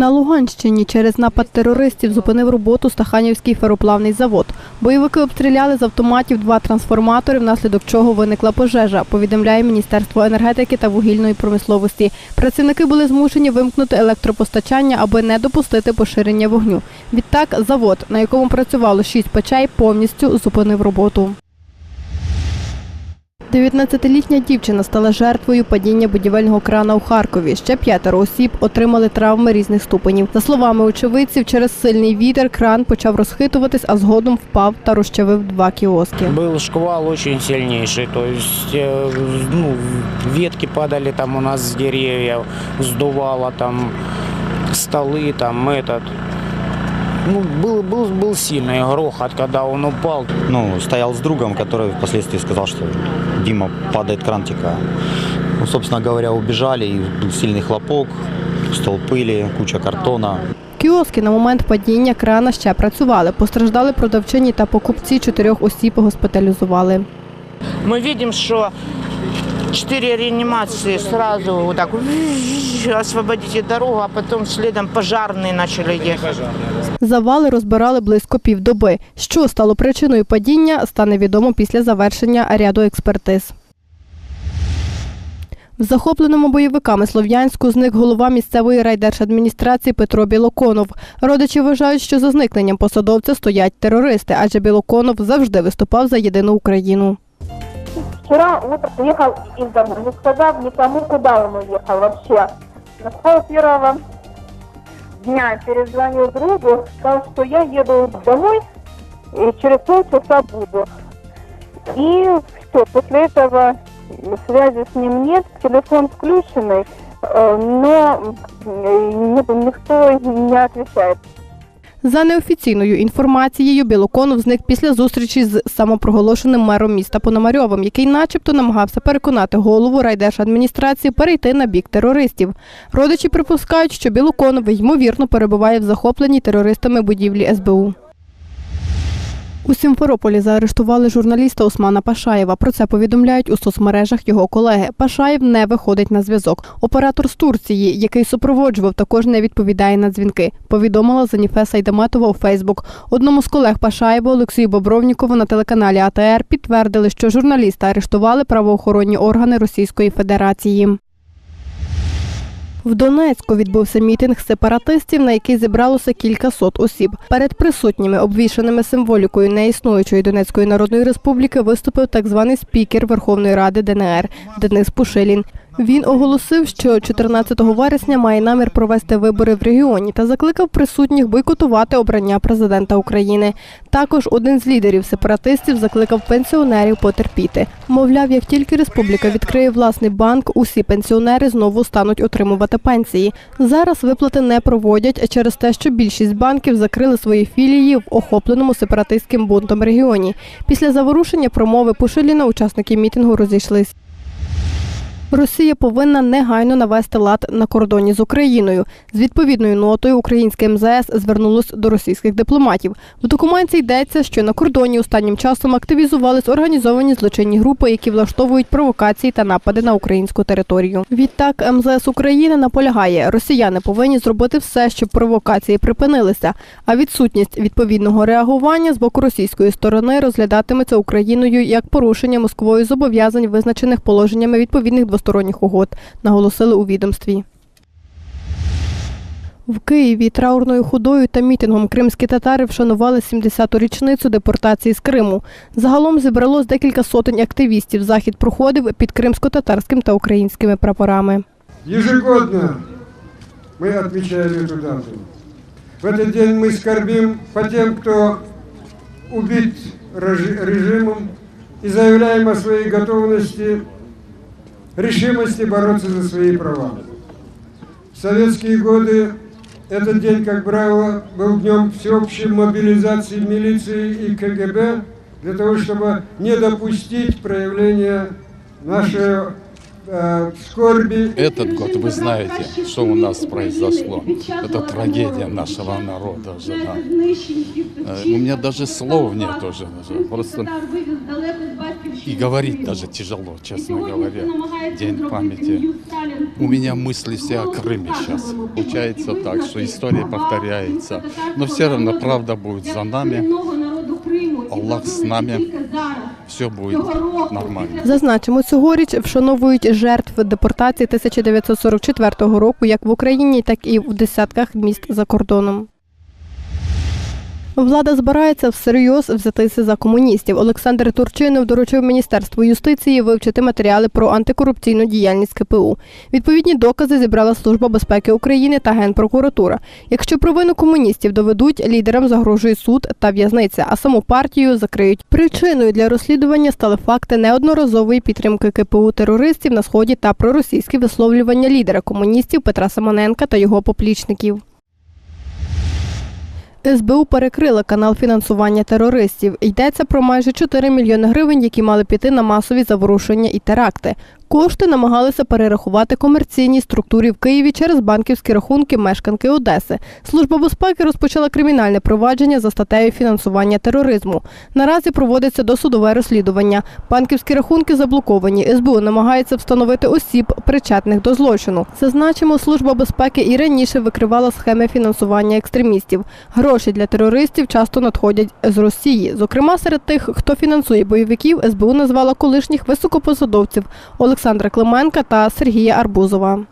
На Луганщині через напад терористів зупинив роботу Стаханівський фероплавний завод. Бойовики обстріляли з автоматів два трансформатори, внаслідок чого виникла пожежа, повідомляє Міністерство енергетики та вугільної промисловості. Працівники були змушені вимкнути електропостачання, аби не допустити поширення вогню. Відтак, завод, на якому працювало шість печей, повністю зупинив роботу. 19-літня дівчина стала жертвою падіння будівельного крана у Харкові. Ще п'ятеро осіб отримали травми різних ступенів. За словами очевидців, через сильний вітер кран почав розхитуватись, а згодом впав та розчавив два кіоски. Был шквал очень сильнейший, то есть э, ну, ветки падали там у нас с деревьев, сдувало там столы, там этот. Ну, был, был, был сильный грохот, когда он упал. ну, стоял с другом, который впоследствии сказал, что Дима падает крантика. Ну, собственно говоря, убежали, и был сильный хлопок, стол пыли, куча картона. Кіоски на момент падіння крана ще працювали. Постраждали продавчині та покупці чотирьох осіб госпіталізували. Мы видим, что четыре реанимации сразу вот так освободите дорогу, а потом следом пожарные начали ехать. Завали розбирали близько півдоби. Що стало причиною падіння, стане відомо після завершення ряду експертиз. В захопленому бойовиками Слов'янську зник голова місцевої райдержадміністрації Петро Білоконов. Родичі вважають, що за зникненням посадовця стоять терористи, адже Білоконов завжди виступав за єдину Україну. Вчера утром уехал из дома, не сказав никому, куда он уехал вообще. На пол первого дня перезвонил другу, сказал, что я еду домой и через полчаса буду. И все, после этого связи с ним нет, телефон включенный, э, но ни- никто не отвечает. За неофіційною інформацією, Білоконов зник після зустрічі з самопроголошеним мером міста Пономарьовим, який начебто намагався переконати голову райдержадміністрації перейти на бік терористів. Родичі припускають, що Білоконов ймовірно перебуває в захопленій терористами будівлі СБУ. У Сімферополі заарештували журналіста Османа Пашаєва. Про це повідомляють у соцмережах його колеги. Пашаєв не виходить на зв'язок. Оператор з Турції, який супроводжував, також не відповідає на дзвінки. Повідомила Заніфе Сайдаматова у Фейсбук. Одному з колег Пашаєва Олексію Бобровнікову на телеканалі АТР підтвердили, що журналіста арештували правоохоронні органи Російської Федерації. В Донецьку відбувся мітинг сепаратистів, на який зібралося кількасот осіб. Перед присутніми, обвішаними символікою неіснуючої Донецької Народної Республіки, виступив так званий спікер Верховної Ради ДНР Денис Пушилін. Він оголосив, що 14 вересня має намір провести вибори в регіоні та закликав присутніх бойкотувати обрання президента України. Також один з лідерів сепаратистів закликав пенсіонерів потерпіти. Мовляв, як тільки республіка відкриє власний банк, усі пенсіонери знову стануть отримувати пенсії. Зараз виплати не проводять через те, що більшість банків закрили свої філії в охопленому сепаратистським бунтом регіоні. Після заворушення промови Пушиліна учасники мітингу розійшлись. Росія повинна негайно навести лад на кордоні з Україною. З відповідною нотою українське МЗС звернулось до російських дипломатів. В документі йдеться, що на кордоні останнім часом активізувались організовані злочинні групи, які влаштовують провокації та напади на українську територію. Відтак МЗС України наполягає, росіяни повинні зробити все, щоб провокації припинилися. А відсутність відповідного реагування з боку російської сторони розглядатиметься Україною як порушення Москвою зобов'язань, визначених положеннями відповідних двосторонніх угод, наголосили у відомстві. В Києві траурною ходою та мітингом кримські татари вшанували 70-ту річницю депортації з Криму. Загалом зібралось декілька сотень активістів. Захід проходив під кримсько-татарським та українськими прапорами. Ежегодно мы отмечаем эту дату. В этот день мы скорбим по тем, кто убит режи- режимом и заявляем о своей готовности, решимости бороться за свои права. В советские годы этот день, как правило, был днем всеобщей мобилизации милиции и КГБ для того, чтобы не допустить проявления нашего. Этот год, вы знаете, что у нас произошло. Это трагедия нашего народа уже. Э, У меня даже слов нет уже. Просто и говорить даже тяжело, честно говоря. День памяти. У меня мысли все о Крыме сейчас. Получается так, что история повторяется. Но все равно правда будет за нами. Аллах з нами. Все буде нормально. Зазначимо, цьогоріч вшановують жертв депортації 1944 року як в Україні, так і в десятках міст за кордоном. Влада збирається всерйоз взятися за комуністів. Олександр Турчинов доручив Міністерству юстиції вивчити матеріали про антикорупційну діяльність КПУ. Відповідні докази зібрала Служба безпеки України та Генпрокуратура. Якщо провину комуністів доведуть, лідерам загрожує суд та в'язниця, а саму партію закриють. Причиною для розслідування стали факти неодноразової підтримки КПУ терористів на сході та проросійські висловлювання лідера комуністів Петра Симоненка та його поплічників. СБУ перекрила канал фінансування терористів. Йдеться про майже 4 мільйони гривень, які мали піти на масові заворушення і теракти. Кошти намагалися перерахувати комерційній структурі в Києві через банківські рахунки мешканки Одеси. Служба безпеки розпочала кримінальне провадження за статтею фінансування тероризму. Наразі проводиться досудове розслідування. Банківські рахунки заблоковані. СБУ намагається встановити осіб, причетних до злочину. Зазначимо, служба безпеки і раніше викривала схеми фінансування екстремістів. Гроші для терористів часто надходять з Росії. Зокрема, серед тих, хто фінансує бойовиків, СБУ назвала колишніх високопосадовців Олександра Клименка та Сергія Арбузова.